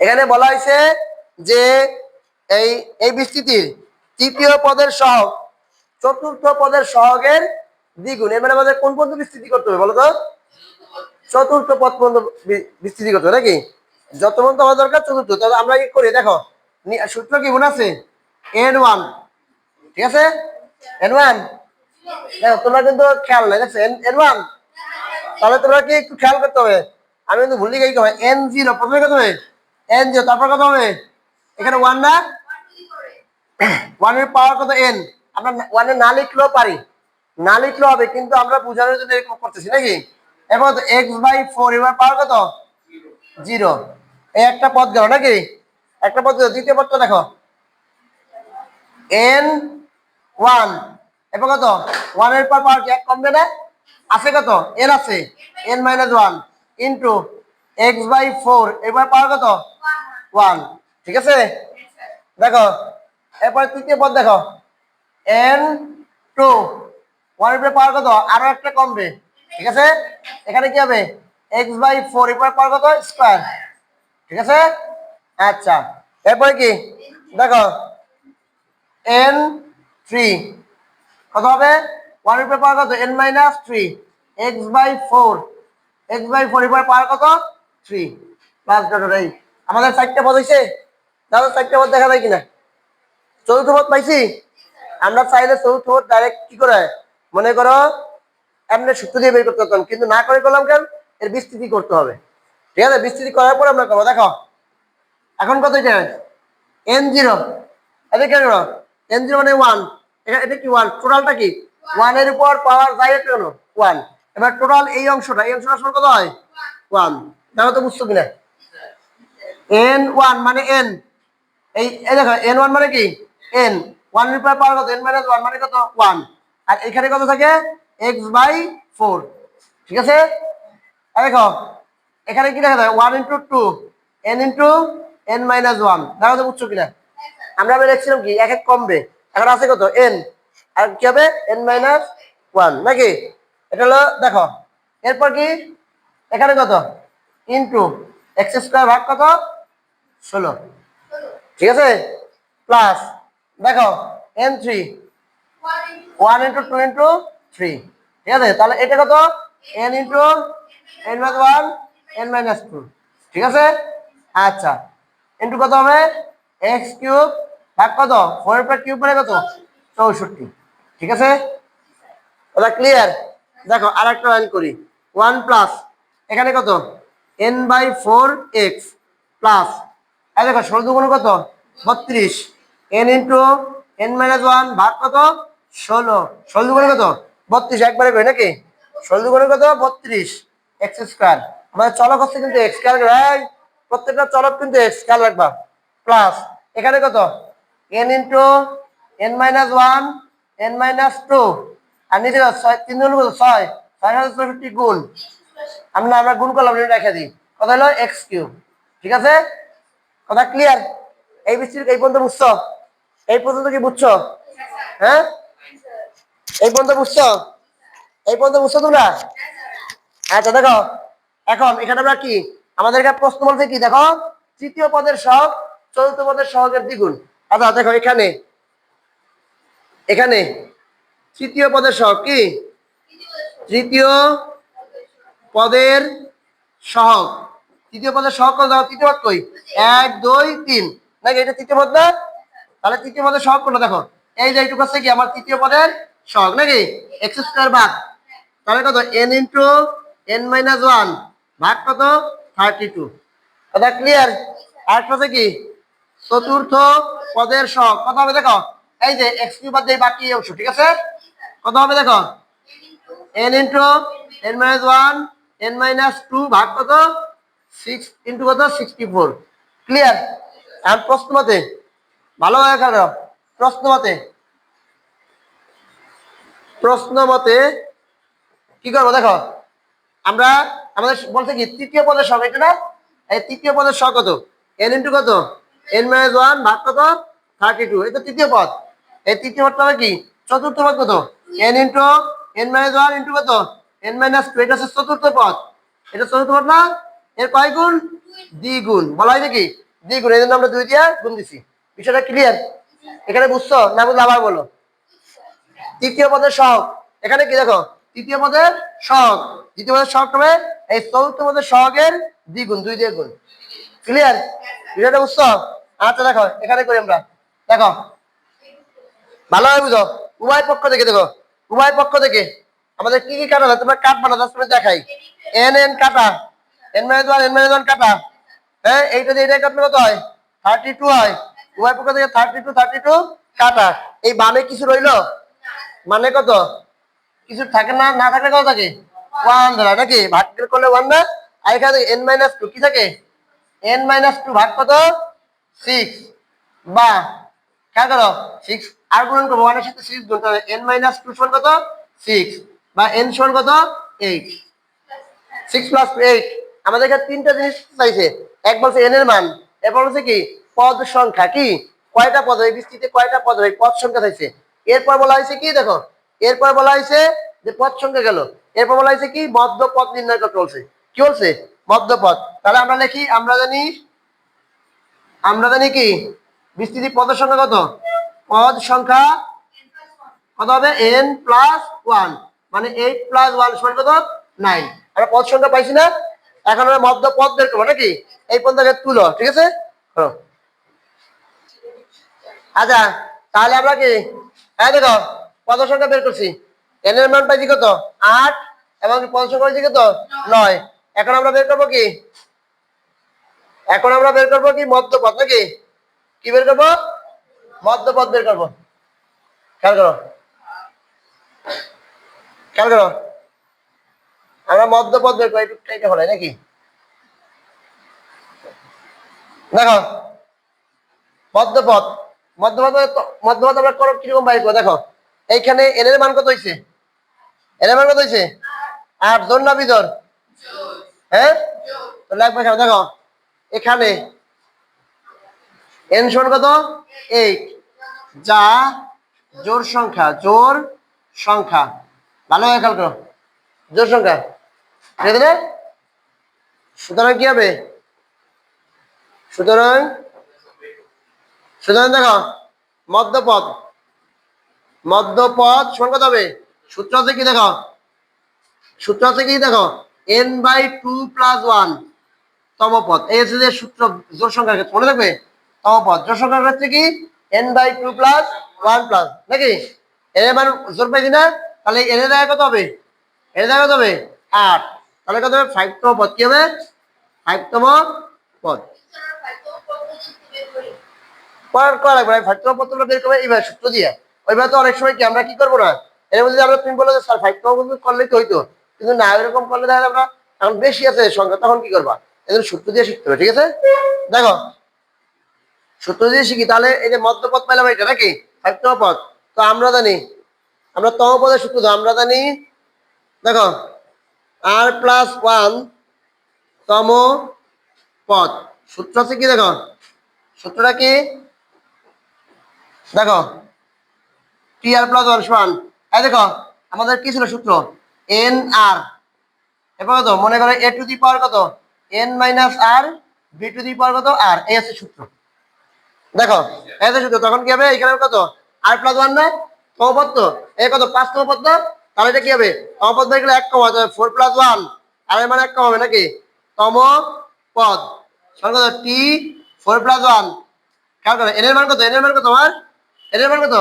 এখানে বলা হয়েছে যে এই এই বিস্তৃতির তৃতীয় পদের সহগ, চতুর্থ পদের সহগের দ্বিগুণ। এর মানে আমাদের কোন পর্যন্ত বিস্তৃতি করতে হবে বলো তো চতুর্থ পদ পর্যন্ত বিস্তৃতি করতে হবে, নাকি? যত পর্যন্ত হওয়া দরকার চতুর্থ। তাহলে আমরা কি করি? দেখো সূত্র কি মনে আছে? এন ওয়ান ঠিক আছে? এন ওয়ান দেখো, তোমরা কিন্তু খেয়াল নাই, দেখছ? এন ওয়ান তাহলে তোমরা কি একটু খেয়াল করতে হবে? আমি কিন্তু ভুলে গেছি এন জিরো প্রথমে কত হবে? এন জিরো তারপর কত হবে? এখানে ওয়ান না? ওয়ানের পাওয়ার কত এন আমরা ওয়ানে না লিখলেও পারি। না লিখলেও হবে, কিন্তু আমরা বোঝানোর জন্য এরকম করতেছি, নাকি? এবার এক্স বাই ফোর এবার পাওয়ার কত? জিরো এই একটা পদ গেল, নাকি? একটা পদ দ্বিতীয় পদটা দেখো। এন ওয়ান এবার কত? ওয়ানের পর পাওয়ার এক কমবে না? আছে কত? এন আছে। N minus one into X by four এবার পাওয়ার কত? ওয়ান ঠিক আছে? দেখো, এরপর তৃতীয় পদ দেখো। এন টু ওয়ানের পাওয়ার কত? আরও একটা কমবে। ঠিক আছে? এখানে কি হবে? এক্স বাই ফোর এরপর পাওয়ার কত? স্কোয়ার ঠিক আছে? আচ্ছা। এরপরে কি? দেখো এন থ্রি কত হবে? ওয়ানের পাওয়ার কত? N minus three X by four X by four এরপর পাওয়ার কত? থ্রি প্লাস আমাদের চারটে পদ হয়েছে দাদা, চারটে পদ দেখা যায় কিনা? চতুর্থ পদ পাইছি। আমরা চাইলে চতুর্থ পদ ডাইরেক্ট কি করে মনে করো, এমনি সূত্র দিয়ে বের করতে পারতাম। কিন্তু না করে করলাম কেন? এর বিস্তৃতি করতে হবে। ঠিক আছে? বিস্তৃতি করার পর আমরা করব। দেখো। এখন কত এটা এন জিরো এটা কেন এন জিরো মানে ওয়ান এটা কি ওয়ান টোটালটা কি? ওয়ানের উপর পাওয়ার যায় কেন? ওয়ান এবার টোটাল এই অংশটা এই অংশটা আসলে কত হয়? ওয়ান দেখো তো বুঝছ কিনা? এন ওয়ান মানে এন এই দেখো এন ওয়ান মানে কি? এন ওয়ানের পাওয়ার কত? এন মাইনাস ওয়ান মানে কত? ওয়ান আর এখানে কত থাকে? এক্স বাই ফোর ঠিক আছে? দেখো, এখানে কি দেখা যায়? One into two N into N minus one দেখো তো বুঝছ কিনা? আমরা আবার লিখছিলাম কি? এক এক কমবে। এখন আছে কত? এন আর কি হবে? এন মাইনাস ওয়ান নাকি? এটা হলো, দেখো, এরপর কি? এখানে কত? ইন্টু এক্স স্কোয়ার ভাগ কত? ষোলো। ঠিক আছে? প্লাস দেখো N three one into two into three ঠিক আছে? তাহলে এটা কত? N into N minus one N minus two ঠিক আছে? আচ্ছা। ইন্টু কত হবে? এক্স কিউব ভাগ কত? ফোর পর কিউব মানে কত? চৌষট্টি। ঠিক আছে? ওটা ক্লিয়ার দেখো আর একটা লাইন করি। ওয়ান প্লাস এখানে কত? N by four X plus এই দেখো, ষোলো দুগুণ কত? বত্রিশ। N into N minus one ভাগ কত? ষোলো। ষোলো দুগুণ কত? বত্রিশ, একবারে করি নাকি? ষোলো দুগুণ কত? বত্রিশ। এক্স স্কোয়ার আমাদের চলক হচ্ছে কিন্তু এক্স স্কোয়ার প্রত্যেকটা চলক কিন্তু এক্স স্কোয়ার রাখবা। প্লাস এখানে কত? N into N minus one N minus two আর নিচে? ছয়, তিন গুণ কত? ছয়। ছয় হাজার চৌষট্টি গুণ। আমরা আমরা গুণ করলাম রেখে দিই। কথা হলো এক্স কিউব ঠিক আছে? কথা ক্লিয়ার এই বৃষ্টির, এই পর্যন্ত এই পর্যন্ত কি হ্যাঁ? এই পর্যন্ত এই পর্যন্ত বুঝছ তোমরা? আচ্ছা দেখো। এখন, এখানে আমরা কি? আমাদের প্রশ্ন বলতে কি? দেখো, তৃতীয় পদের সহগ, চতুর্থ পদের সহগের দ্বিগুণ। আচ্ছা দেখো, এখানে। এখানে। তৃতীয় পদের সহগ কি? তৃতীয় পদের সহগ। তৃতীয় পদের সহগ কত? দাও তৃতীয় পদ কই? এক, দুই, তিন। নাকি এটা তৃতীয় পদ না? তাহলে তৃতীয় পদের সহগ কোনটা? দেখো, এই যে এইটুকু কি? আমার তৃতীয় পদের সহগ, নাকি? এক্স স্কোয়ার ভাগ। তাহলে কত? N into N minus one ভাগ কত? Thirty two. কথা ক্লিয়ার আর আছে কি? চতুর্থ পদের সহগ। কত হবে দেখো? এই যে এক্স কিউব বাদ দিয়ে বাকি অংশ, ঠিক আছে? কত হবে দেখো? N into N minus one N minus two ভাগ কত? সিক্স ইন্টু কত? সিক্সটি ফোর ক্লিয়ার আর প্রশ্ন মতে? ভালো হয়ে প্রশ্ন মতে? প্রশ্ন মতে কি করব দেখো? আমরা আমাদের বলতে কি, তৃতীয় পদের সঙ্গে এটা না? এই তৃতীয় পদের সহ কত? এন ইন্টু কত? এন মাইনাস ওয়ান ভাগ কত? থার্টি টু এই তো তৃতীয় পদ। এই তৃতীয় পদটা কি? চতুর্থ পদ কত? N into N minus one into কত? এন মাইনাস টু এটা হচ্ছে চতুর্থ পদ। এটা চতুর্থ পদ না? এর কয় গুণ? দ্বিগুণ বলা হয় নাকি দ্বিগুণ এই জন্য আমরা দুই দিয়ে গুণ দিছি। বিষয়টা ক্লিয়ার এখানে বুঝছ? না বুঝলে আবার বলো। তৃতীয় পদের সহগ। এখানে কি দেখো? তৃতীয় পদের সহগ। দ্বিতীয় পদের সহগ হবে এই চতুর্থ পদের সহগের দ্বিগুণ দুই দিয়ে গুণ। ক্লিয়ার বিষয়টা বুঝছ? আচ্ছা দেখো, এখানে করি আমরা। দেখো। ভালোভাবে বুঝো? উভয় পক্ষ থেকে দেখো। উভয় পক্ষ থেকে আমাদের কি কি কাটা তোমরা কাট বানা দশ মিনিট দেখাই। এন এন কাটা। N minus one N minus one কাটা। হ্যাঁ এইটা দিয়ে এটা কাটলে কত হয়? থার্টি টু হয়। উভয় পক্ষ থেকে থার্টি টু থার্টি টু কাটা। এই বামে কিছু রইল? মানে কত? কিছু থাকে না না থাকলে কত থাকে? ওয়ান ধরা নাকি? ভাগ করলে ওয়ান না আর এখানে এন মাইনাস টু কি থাকে? এন মাইনাস টু ভাগ কত? সিক্স বা, খেয়াল করো সিক্স আর গুণন করব ওয়ানের সাথে সিক্স গুণ, তাহলে এন মাইনাস টু সমান কত? সিক্স বা এন সমান কত? এইট সিক্স প্লাস এইট আমাদের এখানে তিনটা জিনিস চাইছে। এক বলছে এন এর মান, এরপর হচ্ছে কি? পদ সংখ্যা, কি? কয়টা পদ? এই বৃষ্টিতে কয়টা পদ হয়? পদ সংখ্যা চাইছে। এরপর বলা হয়েছে কি? দেখো, এরপর বলা হয়েছে যে পদ সংখ্যা গেল। এরপর বলা হয়েছে কি? মধ্য পদ নির্ণয় করতে বলছে। কি বলছে? মধ্য পদ। তাহলে আমরা লিখি, আমরা জানি আমরা জানি কি? বিস্তৃতি পদের সংখ্যা কত? পদ সংখ্যা কত হবে? এন প্লাস ওয়ান মানে এইট প্লাস ওয়ান সমান কত? নাইন আমরা পদ সংখ্যা পাইছি না, এখন আমরা মধ্য পদ বের করব নাকি? এই পদটাকে তুলো, ঠিক আছে? করো। আচ্ছা তাহলে আমরা কি? হ্যাঁ দেখো, পদ সংখ্যা বের করছি। এন এর মান পাইছি কত? আট, এবং পদ সংখ্যা পাইছি কত? নয়। এখন আমরা বের করব কি? এখন আমরা বের করব কি? মধ্যপদ নাকি? কি বের করব? মধ্যপদ বের করব। খেয়াল করো। খেয়াল করো। আমরা মধ্যপদ বের করি এটা হলো নাকি? দেখো মধ্যপদ মধ্যপদ মধ্যপদ আমরা করো কীরকম বাইর করব? দেখো, এইখানে এন এর মান কত হয়েছে এর মান কত হয়েছে আট জন না বিদর? হ্যাঁ? লাগবে এখানে, দেখো, এখানে এন সমান কত? এইট যা জোর সংখ্যা জোর সংখ্যা। ভালো হয়ে খেয়াল জোর সংখ্যা। ঠিক সুতরাং কি হবে? সুতরাং সুতরাং দেখো, মধ্যপদ। মধ্যপদ সমান কত হবে? সূত্র আছে কি দেখো? সূত্র আছে কি দেখো? N by two plus one তমপদ। এই হচ্ছে যে সূত্র জোর সংখ্যার ক্ষেত্রে। মনে থাকবে? তমপদ। জোর সংখ্যার ক্ষেত্রে কি? N by two plus one plus নাকি? এর মান জোর পাইছি না তাহলে এর জায়গায় কত হবে? এর জায়গায় কত হবে? আট। তাহলে কত হবে? ফাইভ তম পদ। কি হবে? ফাইভ তম পদ? করার করা লাগবে ফাইভ তম পদগুলো বের করবে। এইভাবে সূত্র তো অনেক সময় কি, আমরা কি করব না? এর মধ্যে আমরা তুমি পদ করলে তো হইতো? কিন্তু না, এরকম করলে আমরা এখন বেশি আছে সংখ্যা, তখন কি করবা? এদের সূত্র দিয়ে শিখতে হবে, ঠিক আছে? দেখো। সূত্র দিয়ে শিখি। তাহলে এই যে মধ্যপদ পেলাম এটা, নাকি? ফাইভ তম পদ। তো আমরা জানি আমরা তম পদের সূত্র আমরা জানি, দেখো আর প্লাস ওয়ান তম পদ। সূত্র আছে কি, দেখো? সূত্রটা কি? দেখো টি আর প্লাস ওয়ান সমান এই দেখো, আমাদের কি ছিল সূত্র? এন আর এবার কত? মনে করো এ টু দি পাওয়ার কত? N minus R B to the power কত? আর এই আছে সূত্র। দেখো, এই সূত্র, তখন কি হবে? এখানে কত? আর প্লাস ওয়ান না? তো? এই কত, পাঁচ তমপদ তাহলে এটা কি হবে? তমপদ বের গেলে এক কম হবে ফোর প্লাস ওয়ানের মানে এক কম হবে নাকি? তম পদ কত? টি ফোর প্লাস ওয়ান খেয়াল করো এন এর মান কত? এন এর মান কত আমার? এন এর মান কত?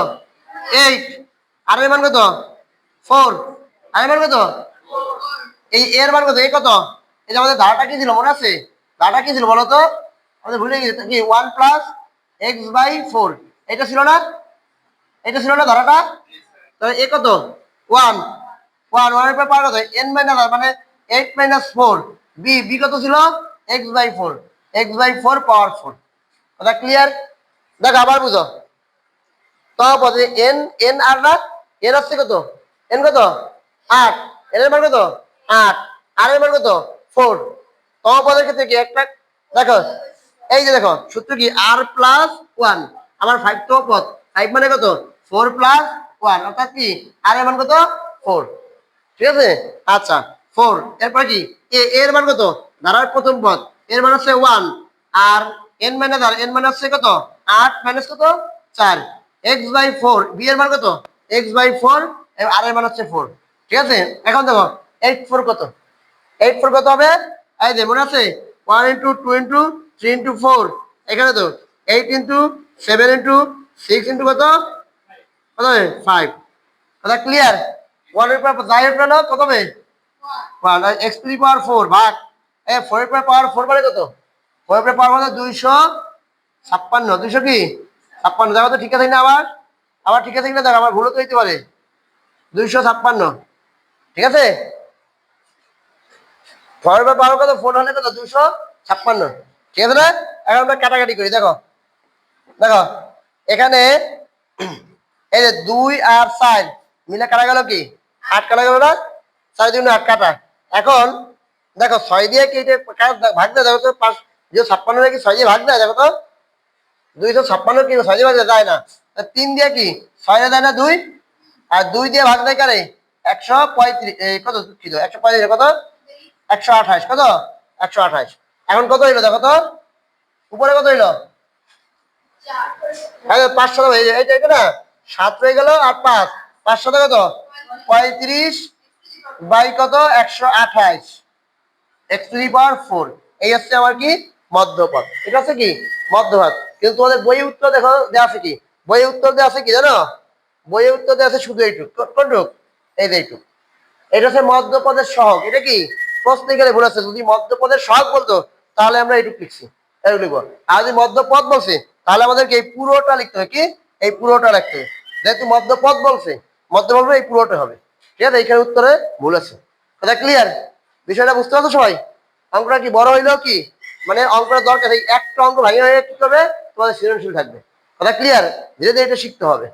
এইট আর এর মান কত? ফোর আর এর মান কত? এই এর মান কত? এই কত? এই যে আমাদের ধারাটা কি ছিল, মনে আছে? ধারাটা কি ছিল, বলো তো? আমাদের ভুলে গেছি কি? One plus x by four এটা ছিল না? এটা ছিল না ধারাটা? তো এ কত? ওয়ান। ওয়ান, ওয়ানের পর পাওয়ার কত? এন মাইনাস মানে eight minus four b b কত ছিল? X by four x by four power four কথা ক্লিয়ার দেখ, আবার বুঝো। তো পদে এন এন আর না? এন আসছে কত? এন কত? আট। এন এর মান কত? আট। আর এর মান কত? ফোর তম পদের ক্ষেত্রে কি একটা? দেখো, এই যে দেখো, সূত্র কি? আর প্লাস ওয়ান আমার ফাইভ তম পদ ফাইভ মানে কত? ফোর প্লাস ওয়ান, অর্থাৎ কি? আর এর মান কত? ফোর। ঠিক আছে? আচ্ছা ফোর। এরপর কি? এ, এর মান কত? ধারার প্রথম পদ। এর মান হচ্ছে ওয়ান। আর n minus r n minus কত? আট মাইনাস কত? চার। X by four. বি এর মান কত? X by four. আর এর মান হচ্ছে ফোর। ঠিক আছে? এখন দেখো, এইট ফোর কত? এইট ফোর কত হবে? এই যে, মনে আছে? One into two into three into four. এখানে তো eight into seven into six into কত? কত হবে ফাইভ কথা ক্লিয়ার ওয়ানের পর যাই হোক না কত হবে? One x two power four ভাগ। এ ফোরের পর পাওয়ার ফোর মানে কত? ফোরের পর পাওয়ার মানে দুইশো ছাপ্পান্ন। দুইশো কি? ছাপ্পান্ন। দেখো তো, ঠিক আছে না আবার? আবার ঠিক আছে কিনা? দেখো, আমার ভুলও তো হইতে পারে। দুইশো ছাপ্পান্ন। ঠিক আছে? ফোরের পর পাওয়ার কত? ফোর হলে কত? দুইশো ছাপ্পান্ন। ঠিক আছে না? এখন আমরা কাটাকাটি করি, দেখো। দেখো, এখানে এই যে দুই আর চার মিলে কাটা গেল কি? আট কাটা গেল না? চার দুই আট কাটা। এখন দেখো ছয় দিয়ে কি এটা ভাগ দেয় দেখো তো পাঁচ যে ছাপ্পান্ন কি ছয় দিয়ে ভাগ দেয় দেখো তো? দুইশো ছাপ্পান্ন কি ছয় দিয়ে ভাগ দেয় যায় না। তিন দিয়ে কি? ছয় দিয়ে না দুই? আর দুই দিয়ে ভাগ দেয় কারে? একশো পঁয়ত্রিশ কত দুঃখিত একশো পঁয়ত্রিশ কত? একশো আঠাশ কত? একশো আঠাশ। এখন কত হইল দেখো তো? উপরে কত হইল? আরে পাঁচ হয়ে যায় এটা না? সাত হয়ে গেল আর পাঁচ। পাঁচ শত কত পঁয়ত্রিশ বাই কত? একশো আঠাইশ এক্স টু পাওয়ার ফোর এই হচ্ছে আমার কি? মধ্যপদ ঠিক আছে কি? মধ্যপদ কিন্তু তোমাদের বই উত্তর দেখো দেওয়া আছে কি? বই উত্তর দেওয়া আছে কি, জানো? বই উত্তর দেওয়া আছে শুধু এইটুক। কোনটুক? এই যে এইটুক। এটা হচ্ছে মধ্যপদের সহগ। এটা কি? প্রশ্নে গেলে ভুল আছে। যদি মধ্যপদের সহগ বলতো, তাহলে আমরা এইটুক লিখছি। এইটুক লিখব। আর যদি মধ্যপদ বলছে, তাহলে আমাদেরকে এই পুরোটা লিখতে হবে কি? এই পুরোটা লিখতে হবে। যেহেতু মধ্যপদ বলছে, মধ্য বলবে এই পুরোটা হবে। ঠিক আছে? এইখানে উত্তরে ভুল আছে। কথা ক্লিয়ার বিষয়টা বুঝতে পারছ সবাই? অঙ্কটা কি বড় হইলেও কি? মানে অঙ্কটা দরকার এই একটা অঙ্ক ভাঙে হয়ে কি করবে? তোমাদের সৃজনশীল থাকবে। কথা ক্লিয়ার ধীরে ধীরে এটা শিখতে হবে।